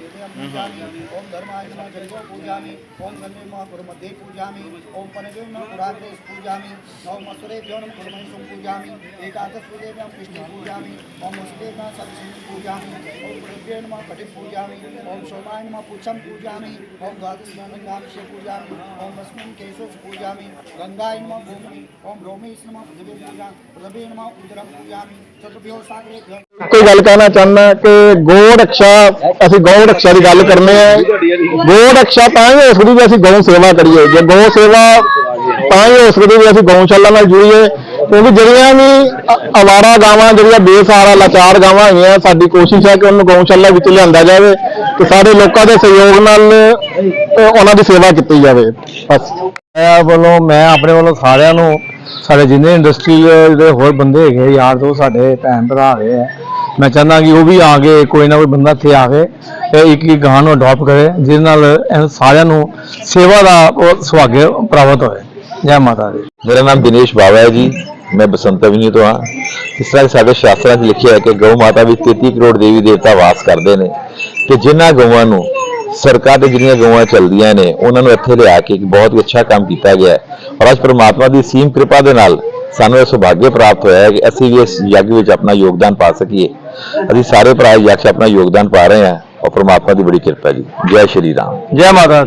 हेदयं पूजामि ओम धर्माय नमः जलियो पूजामि ओम गन्धे नमः गुरुमध्ये पूजामि ओम पनवे नमः पुराग्रेस पूजामि ओम मसुरेभ्यो नमः गुरुमहिषं पूजामि एकादश पूजेभ्यं कृष्ण पूजामि ओम वसुदेव नमः सरस्वती पूजामि ओम गुरुभ्यो नमः कटिं पूजामि ओम सोमाय नमः पुच्छं पूजामि ओम द्वादश गंगाभिषेक पूजामि ओम अस्मिन् केशोस पूजामि गंगाय नमः भूमि ओम रोमेश नमः पृथ्वी पूजा पृथ्वी नमः उदरं पूजामि चतुर्भ्यो सागरेभ्यो ਕੋਈ ਗੱਲ ਕਹਿਣਾ ਚਾਹੁੰਦਾ ਕਿ ਗੋ ਰੱਖਿਆ ਅਸੀਂ ਗਊ ਰੱਖਿਆ ਦੀ ਗੱਲ ਕਰਨੇ ਆ ਗੋ ਰੱਖਿਆ ਤਾਂ ਹੀ ਹੋ ਸਕਦੀ ਵੀ ਅਸੀਂ ਗਊ ਸੇਵਾ ਕਰੀਏ ਜੇ ਗਊ ਸੇਵਾ ਤਾਂ ਹੀ ਹੋ ਸਕਦੀ ਵੀ ਅਸੀਂ ਗਊਸ਼ਾਲਾ ਨਾਲ ਜੁੜੀਏ ਕਿਉਂਕਿ ਜਿਹੜੀਆਂ ਵੀ ਅਵਾਰਾ ਗਾਵਾਂ ਜਿਹੜੀਆਂ ਬੇਸਹਾਰਾ ਲਾਚਾਰ ਗਾਵਾਂ ਹੈਗੀਆਂ ਸਾਡੀ ਕੋਸ਼ਿਸ਼ ਹੈ ਕਿ ਉਹਨੂੰ ਗਊਸ਼ਾਲਾ ਵਿੱਚ ਲਿਆਂਦਾ ਜਾਵੇ ਤੇ ਸਾਰੇ ਲੋਕਾਂ ਦੇ ਸਹਿਯੋਗ ਨਾਲ ਉਹਨਾਂ ਦੀ ਸੇਵਾ ਕੀਤੀ ਜਾਵੇ। ਬਸ। ਮੈਂ ਵੱਲੋਂ ਮੈਂ ਆਪਣੇ ਵੱਲੋਂ ਸਾਰਿਆਂ ਨੂੰ ਸਾਡੇ ਜਿੰਨੇ ਇੰਡਸਟਰੀ ਜਿਹੜੇ ਹੋਰ ਬੰਦੇ ਹੈਗੇ ਯਾਰ ਦੋ ਸਾਡੇ ਭੈਣ ਭਰਾ ਹੈਗੇ ਆ ਮੈਂ ਚਾਹੁੰਦਾ ਕਿ ਉਹ ਵੀ ਆ ਕੇ ਕੋਈ ਨਾ ਕੋਈ ਬੰਦਾ ਇੱਥੇ ਆ ਕੇ ਤੇ ਇੱਕ ਇੱਕ ਗਾਂ ਨੂੰ ਅਡਾਪਟ ਕਰੇ ਜਿਹਦੇ ਨਾਲ ਸਾਰਿਆਂ ਨੂੰ ਸੇਵਾ ਦਾ ਉਹ ਸੁਭਾਗਿਆ ਪ੍ਰਾਪਤ ਹੋਏ। ਜੈ ਮਾਤਾ ਦੀ। ਮੇਰਾ ਨਾਮ ਦਿਨੇਸ਼ ਬਾਵਾ ਹੈ ਜੀ। ਮੈਂ ਬਸੰਤ ਅਵਨੀ ਤੋਂ ਹਾਂ। ਇਸ ਤਰ੍ਹਾਂ ਕਿ ਸਾਡੇ ਸ਼ਾਸਤਰਾਂ 'ਚ ਲਿਖਿਆ ਹੈ ਕਿ ਗਊ ਮਾਤਾ ਵਿੱਚ 33 ਕਰੋੜ ਦੇਵੀ ਦੇਵਤਾ ਵਾਸ ਕਰਦੇ ਨੇ। ਕਿ ਜਿਨ੍ਹਾਂ ਗਊਆਂ ਨੂੰ ਸਰਕਾਰ ਦੇ ਜਿਹੜੀਆਂ ਗਊਆਂ ਚੱਲਦੀਆਂ ਨੇ, ਉਹਨਾਂ ਨੂੰ ਇੱਥੇ ਲਿਆ ਕੇ ਇੱਕ ਬਹੁਤ ਹੀ ਅੱਛਾ ਕੰਮ ਕੀਤਾ ਗਿਆ ਹੈ। ਔਰ ਅੱਜ ਪ੍ਰਮਾਤਮਾ ਦੀ ਸੀਮ ਕਿਰਪਾ ਦੇ ਨਾਲ ਸਾਨੂੰ ਇਹ ਸੁਭਾਗਿਆ ਪ੍ਰਾਪਤ ਹੋਇਆ ਹੈ ਕਿ ਅਸੀਂ ਵੀ ਇਸ ਯੱਗ ਵਿੱਚ ਆਪਣਾ ਯੋਗਦਾਨ ਪਾ ਸਕੀਏ। ਅਸੀਂ ਸਾਰੇ ਭਰਾ ਯੱਗ 'ਚ ਆਪਣਾ ਯੋਗਦਾਨ ਪਾ ਰਹੇ ਹਾਂ। ਔਰ ਪ੍ਰਮਾਤਮਾ ਦੀ ਬੜੀ ਕਿਰਪਾ ਜੀ। ਜੈ ਸ਼੍ਰੀ ਰਾਮ। ਜੈ ਮਾਤਾ